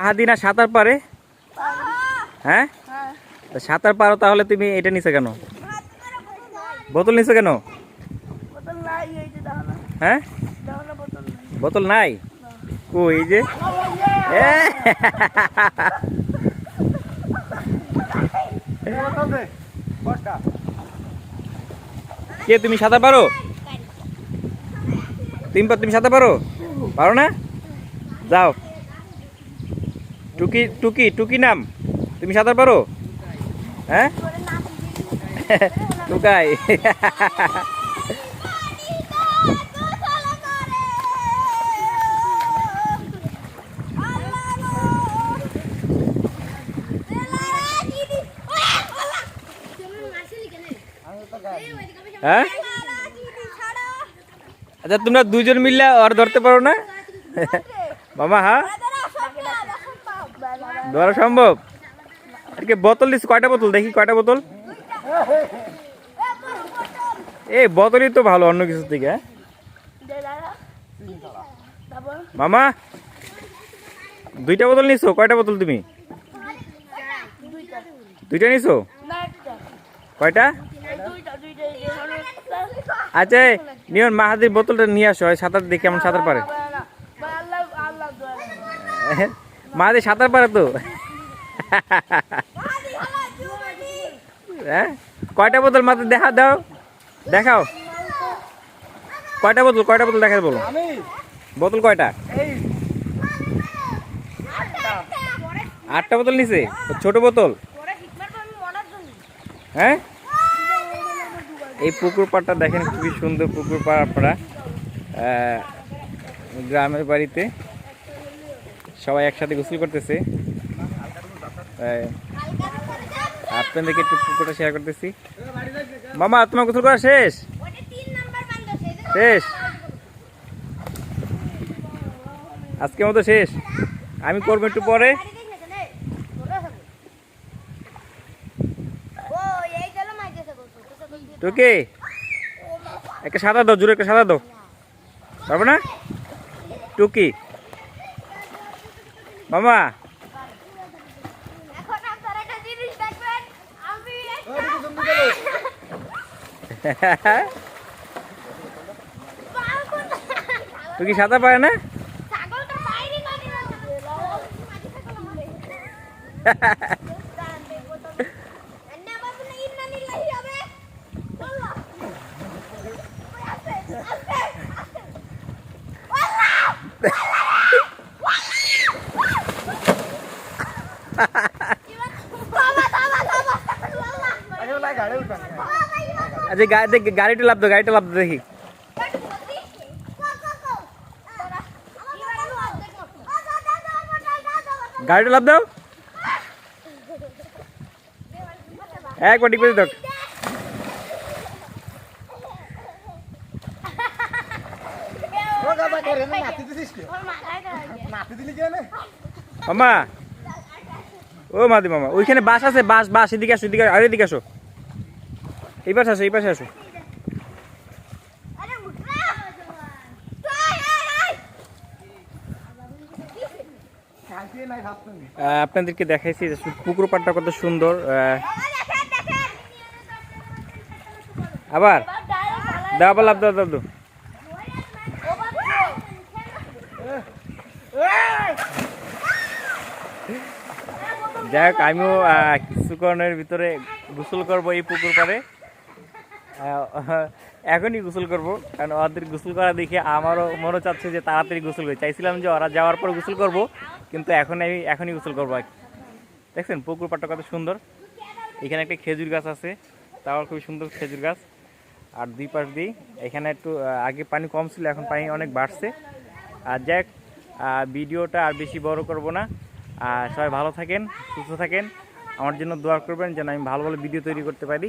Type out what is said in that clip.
আহাদিনা সাঁতার পারে? হ্যাঁ? তা সাঁতার পারো তাহলে তুমি এটা নিছো কেন? বোতল নিছো কেন? বোতল নাই এই যে দাও হ্যাঁ? বোতল নাই। বোতল নাই? ও এই যে। এ! কে তুমি সাঁতার পারো? তুমি তুমি সাঁতার পারো? পারো না? যাও। টুকি টুকি টুকি নাম। তুমি সাঁতার পারো? হ্যাঁ? টুকাই। হ্যাঁ? আচ্ছা তোমরা দুজন মিললে আর ধরতে পারো না? মামা হ্যাঁ? ধরা সম্ভব আজকে বোতল দিস কয়টা বোতল দেখি কয়টা বোতল এই বোতলই তো ভালো অন্য কিছু থেকে হ্যাঁ? মামা দুইটা বোতল নিছো কয়টা বোতল তুমি দুইটা নিছো কয়টা আচ্ছা নিয়ন মাহাদির বোতলটা নিয়ে আসো সাঁতার দেখে কেমন সাঁতার পারে মাহাদি সাঁতার পারে তো। হ্যাঁ? কয়টা বোতল মাত্র দেখা দাও। দেখাও। কয়টা বোতল কয়টা বোতল দেখা বলো। বোতল কয়টা? আটটা বোতল নিছে? ছোট বোতল? হ্যাঁ? এই পুকুর পাড়টা দেখেন খুবই সুন্দর পুকুর পাড় আপনারা। গ্রামের বাড়িতে। সবাই একসাথে গোসল করতেছে। আপনাদেরকে একটু পুকুরটা শেয়ার করতেছি। মামা, তোমার গোসল করা শেষ? শেষ? আজকের মতো শেষ। আমি করব একটু পরে। তোকে একটা সাদা দাও, জোরে একটা সাদা দাও। পারবে না? টুকি। মামা। তুই কি সাঁতার পারে না? আচ্ছা দেখ, গাড়িটা লাভ গাড়িটা লাভ দেখি। গাড়িটা লাভ দাও। একবার ঠিক করে দাও। মামা ও মাদি মামা ওইখানে বাস আছে বাস বাস এদিকে আসো এদিকে এদিকে আসো। এই পাশে আসো, এই পাশে আসো। আপনাদেরকে দেখাইছি পুকুর পাড়টা কত সুন্দর আবার? আবার লাভ দাও যাই হোক, আমিও কিছুক্ষণের ভিতরে গোসল করব এই পুকুর পাড়ে। এখনই গোসল করব। কারণ ওদের গোসল করা দেখে আমারও মনে চাচ্ছে যে তাড়াতাড়ি গোসল করি। চাইছিলাম যে ওরা যাওয়ার পর গোসল করব কিন্তু এখন আমি এখনই গোসল করব আর। দেখছেন পুকুর পাড়টা কত সুন্দর। এখানে একটা খেজুর গাছ আছে তাও খুবই সুন্দর খেজুর গাছ। আর দুই পাশ দিয়ে এখানে একটু আগে পানি কম ছিল এখন পানি অনেক বাড়ছে। আর আহ, ভিডিওটা আর বেশি বড় করব না। আর সবাই ভালো থাকেন সুস্থ থাকেন। আমার জন্য দোয়া করবেন যেন আমি ভালো ভালো ভিডিও তৈরি করতে পারি।